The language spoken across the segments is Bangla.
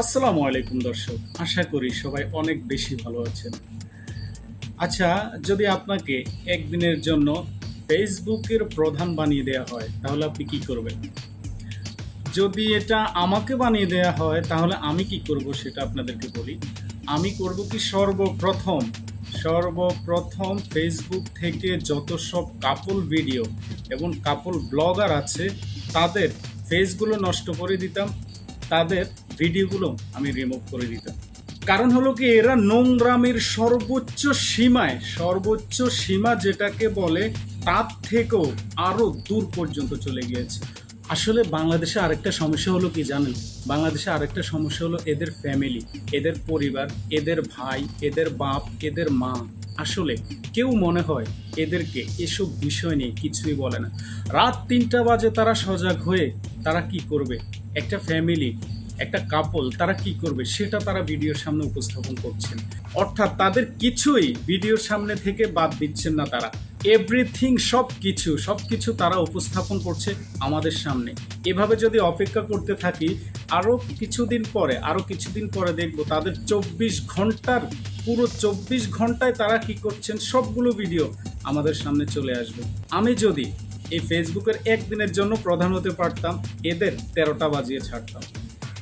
আসসালামু আলাইকুম দর্শক, আশা করি সবাই অনেক বেশি ভালো আছেন। আচ্ছা যদি আপনাকে একদিনের জন্য ফেসবুকের প্রধান বানিয়ে দেওয়া হয়, তাহলে আপনি কি করবেন? যদি এটা আমাকে বানিয়ে দেওয়া হয়, তাহলে আমি কি করব সেটা আপনাদেরকে বলি। আমি করব কি সর্বপ্রথম সর্বপ্রথম ফেসবুক থেকে যত সব কাপল ভিডিও এবং কাপল ব্লগার আছে, তাদের ফেসগুলো নষ্ট করে দিতাম। তাদের ভিডিওগুলো আমি রিমুভ করে দিতাম। কারণ হলো কি, এরা নোংরামের সর্বোচ্চ সীমায়, সর্বোচ্চ সীমা যেটাকে বলে, তার থেকেও আরও দূর পর্যন্ত চলে গিয়েছে। আসলে বাংলাদেশে আরেকটা সমস্যা হলো কি জানেন? বাংলাদেশে আরেকটা সমস্যা হলো এদের ফ্যামিলি এদের পরিবার, এদের ভাই, এদের বাপ, এদের মা। আসলে কেউ মনে হয় এদেরকে এসব বিষয় নিয়ে কিছুই বলে না। রাত তিনটা বাজে তারা সজাগ হয়ে তারা কি করবে? একটা ফ্যামিলি একটা কাপল তারা কি করবে, সেটা তারা ভিডিওর সামনে উপস্থাপন করছেন। অর্থাৎ তাদের কিছুই ভিডিওর সামনে থেকে বাদ দিচ্ছেন না তারা। এভরিথিং সব কিছু সব কিছু তারা উপস্থাপন করছে আমাদের সামনে। এভাবে যদি অপেক্ষা করতে থাকি আরও কিছুদিন পরে আরও কিছুদিন পরে দেখব তাদের চব্বিশ ঘণ্টার, পুরো চব্বিশ ঘন্টায় তারা কি করছেন, সবগুলো ভিডিও আমাদের সামনে চলে আসবে। আমি যদি এই ফেসবুকের একদিনের জন্য প্রধান হতে পারতাম, এদের তেরোটা বাজিয়ে ছাড়তাম।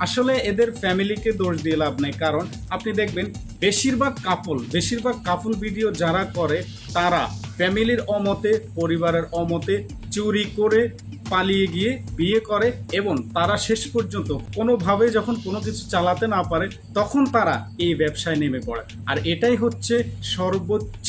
আসলে এদের ফ্যামিলিকে দোষ দিয়ে লাভ নেই, কারণ আপনি দেখবেন বেশিরভাগ কাপল বেশিরভাগ কাপল ভিডিও যারা করে, তারা ফ্যামিলির অমতে, পরিবারের অমতে চুরি করে পালিয়ে গিয়ে বিয়ে করে এবং তারা শেষ পর্যন্ত কোনোভাবে যখন কোনো কিছু চালাতে না পারে, তখন তারা এই ব্যবসায় নেমে পড়ে। আর এটাই হচ্ছে সর্বোচ্চ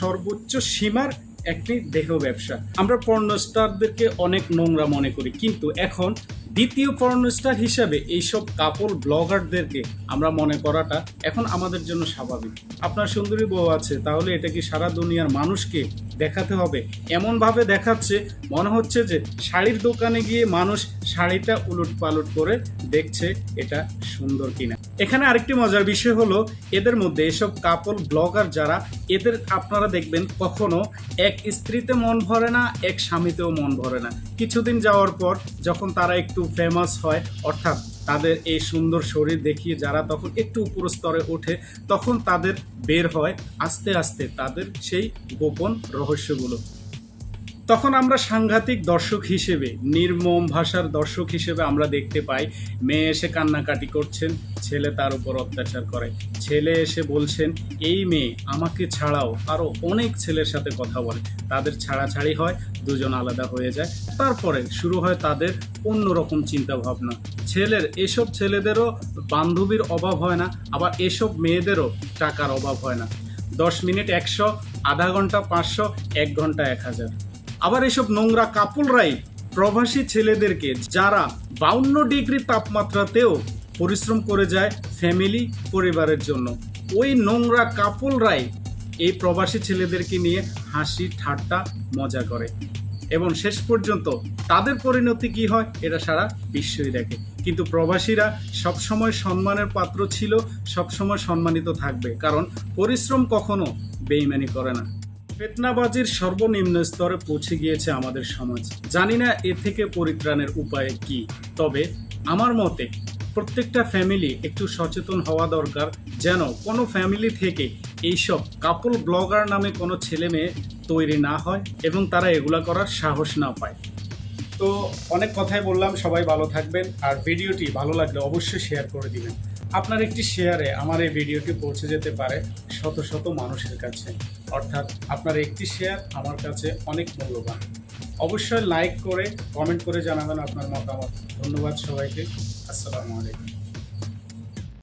সর্বোচ্চ সীমার একটি দেহ ব্যবসা। আমরা পর্ন স্টারদেরকে অনেক নোংরা মনে করি, কিন্তু এখন দ্বিতীয় পর্ন স্টার হিসাবে এইসব কাপল ব্লগারদেরকে আমরা মনে করাটা এখন আমাদের জন্য স্বাভাবিক। আপনার সুন্দরী বউ আছে, তাহলে এটা কি সারা দুনিয়ার মানুষকে দেখাতে হবে? এমনভাবে দেখাচ্ছে, মনে হচ্ছে যে শাড়ির দোকানে গিয়ে মানুষ শাড়িটা উলট পালট করে দেখছে এটা সুন্দর কিনা। এখানে আরেকটি মজার বিষয় হলো, এদের মধ্যে এসব কাপল ব্লগার যারা, এদের আপনারা দেখবেন কখনো এক স্ত্রীতে মন ভরে না, এক স্বামীতেও মন ভরে না। কিছুদিন যাওয়ার পর যখন তারা একটু ফেমাস হয়, অর্থাৎ তাদের এই সুন্দর শরীর দেখিয়ে যারা তখন একটু উপর স্তরে ওঠে, তখন তাদের বের হয়, আস্তে আস্তে তাদের সেই গোপন রহস্যগুলো। তখন আমরা সাংঘাতিক দর্শক হিসেবে, নির্মম ভাষার দর্শক হিসেবে আমরা দেখতে পাই, মেয়ে এসে কান্নাকাটি করছেন, ছেলে তার উপর অত্যাচার করে। ছেলে এসে বলছেন, এই মেয়ে আমাকে ছাড়াও আরও অনেক ছেলের সাথে কথা বলে। তাদের ছাড়াছাড়ি হয়, দুজন আলাদা হয়ে যায়। তারপরে শুরু হয় তাদের অন্যরকম চিন্তা ভাবনা ছেলের, এসব ছেলেদেরও বান্ধবীর অভাব হয় না, আবার এসব মেয়েদেরও টাকার অভাব হয় না। দশ মিনিট একশো, আধা ঘণ্টা পাঁচশো, এক ঘণ্টা এক হাজার। আবার এসব নোংরা কাপড়রাই প্রবাসী ছেলেদেরকে, যারা বাউন্ন ডিগ্রি তাপমাত্রাতেও পরিশ্রম করে যায় ফ্যামিলি, পরিবারের জন্য। ওই নোংরা কাপড়রাই এই প্রবাসী ছেলেদেরকে নিয়ে হাসি, ঠাট্টা, মজা করে। এবং শেষ পর্যন্ত তাদের পরিণতি কি হয়, এটা সারা বিশ্বই দেখে। কিন্তু প্রবাসীরা সবসময় সম্মানের পাত্র ছিল, সবসময় সম্মানিত থাকবে। কারণ পরিশ্রম কখনো বেইমানি করে না। ফেতনাবাজির সর্বনিম্ন স্তরে পৌঁছে গিয়েছে আমাদের সমাজ। জানি না এ থেকে পরিত্রাণের উপায় কি, তবে আমার মতে প্রত্যেকটা ফ্যামিলি একটু সচেতন হওয়া দরকার যেন কোনো ফ্যামিলি থেকে এইসব কাপল ব্লগার নামে কোনো ছেলে মেয়ে তৈরি না হয় এবং তারা এগুলা করার সাহস না পায়। তো অনেক কথাই বললাম, সবাই ভালো থাকবেন, আর ভিডিওটি ভালো লাগলে অবশ্যই শেয়ার করে দিবেন। আপনার একটি শেয়ারে আমার এই ভিডিওটি পৌঁছে যেতে পারে শত শত মানুষের কাছে। অর্থাৎ আপনার একটি শেয়ার আমার কাছে অনেক মূল্যবান। অবশ্যই লাইক করে কমেন্ট করে জানাবেন আপনার মতামত। ধন্যবাদ সবাইকে। আসসালামু আলাইকুম।